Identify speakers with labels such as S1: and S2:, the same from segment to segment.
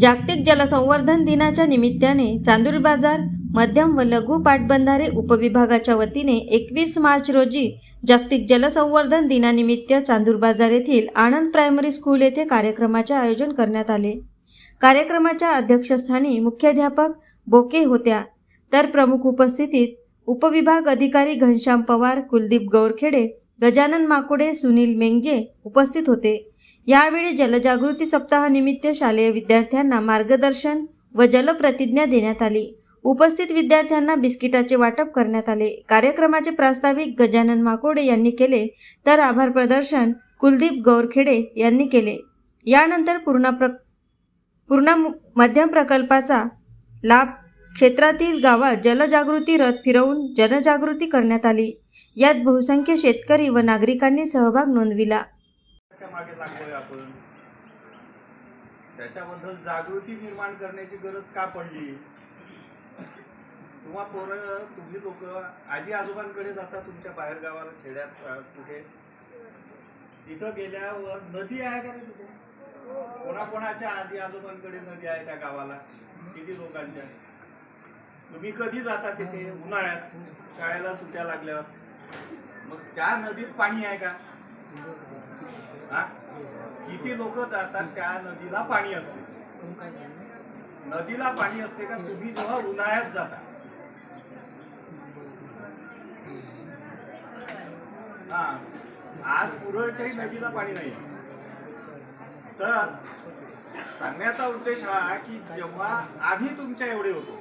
S1: जागतिक जलसंवर्धन दिनाच्या निमित्ताने चांदूर बाजार मध्यम व लघु पाटबंधारे उपविभागाच्या वतीने एकवीस मार्च रोजी जागतिक जलसंवर्धन दिनानिमित्त चांदूर बाजार येथील आनंद प्रायमरी स्कूल येथे कार्यक्रमाचे आयोजन करण्यात आले. कार्यक्रमाच्या अध्यक्षस्थानी मुख्याध्यापक बोके होत्या. तर प्रमुख उपस्थितीत उपविभाग अधिकारी घनश्याम पवार कुलदीप गौरखेडे गजानन माकुडे सुनील मेंगजे उपस्थित होते. यावेळी जलजागृती सप्ताहानिमित्त शालेय विद्यार्थ्यांना मार्गदर्शन व जलप्रतिज्ञा देण्यात आली. उपस्थित विद्यार्थ्यांना बिस्किटाचे वाटप करण्यात आले. कार्यक्रमाचे प्रास्ताविक गजानन माकोडे यांनी केले तर आभार प्रदर्शन कुलदीप गौरखेडे यांनी केले. यानंतर पूर्णा प्र पूर्णा मध्यम प्रकल्पाचा लाभ क्षेत्रातील गावात जलजागृती रथ फिरवून जनजागृती करण्यात आली. यात बहुसंख्य शेतकरी व नागरिकांनी सहभाग नोंदविला.
S2: मागे लागलोय आपण. त्याच्याबद्दल जागृती निर्माण करण्याची गरज का पडली? किंवा पोरं तुम्ही लोक आजी आजोबांकडे जाता तुमच्या बाहेर गावाला खेड्यात कुठे? तिथं गेल्यावर नदी आहे का रे तिथे? कोणाकोणाच्या आजी आजोबांकडे नदी आहे त्या गावाला? किती लोकांच्या? तुम्ही कधी जाता तिथे? उन्हाळ्यात? शाळेला सुट्या लागल्यावर? मग त्या नदीत पाणी आहे का? हा? किती लोक जातात त्या नदीला पाणी असते. नदीला पाणी असते का? तुम्ही जेव्हा उन्हाळ्यात जाता. हा. आज कुरळच्याही नदीला पाणी नाही तर सांगण्याचा उद्देश हा की जेव्हा आम्ही तुमच्या एवढे होतो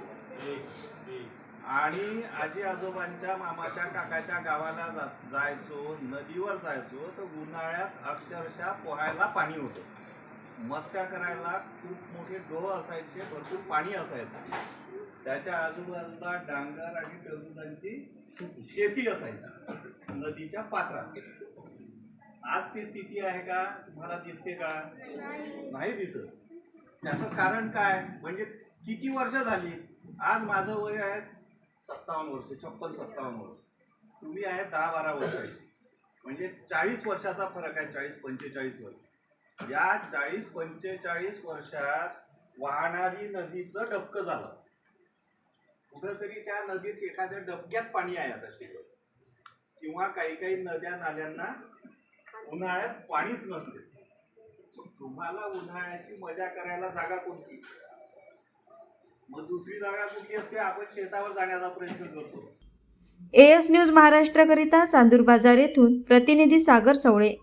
S2: आणि आजी आजोबांच्या मामाच्या काकाच्या गावाला जा- जायचो नदीवर जायचो तर उन्हाळ्यात अक्षरशः पोहायला पाणी होतं. मस्त्या करायला खूप मोठे डोह असायचे भरपूर पाणी असायचं. त्याच्या आजूबाजूला डांगर आणि टरबुजांची शेती असायची नदीच्या पात्रात. आज ती स्थिती आहे का? तुम्हाला दिसते का? नाही दिसत. त्याचं कारण काय? म्हणजे किती वर्ष झाली? आज माझं वय आहे सत्तावन्न वर्ष छप्पन सत्तावन्न वर्ष. तुम्ही आहे दहा बारा वर्षाची म्हणजे चाळीस वर्षाचा फरक आहे चाळीस पंचेचाळीस वर्ष. या चाळीस पंचेचाळीस वर्षात वाहणारी नदीचं डबकं झालं. कुठंतरी त्या नदीत एखाद्या डबक्यात पाणी आहे आता शिल्लक किंवा काही काही नद्या नाल्यांना उन्हाळ्यात पाणीच नसते. तुम्हाला उन्हाळ्याची मजा करायला जागा कोणती? मग दुसरी जागा कुठली असते? आपण शेतावर जाण्याचा प्रयत्न करतो.
S1: एएस न्यूज महाराष्ट्रकरिता चांदूर बाजार येथून प्रतिनिधी सागर सवळे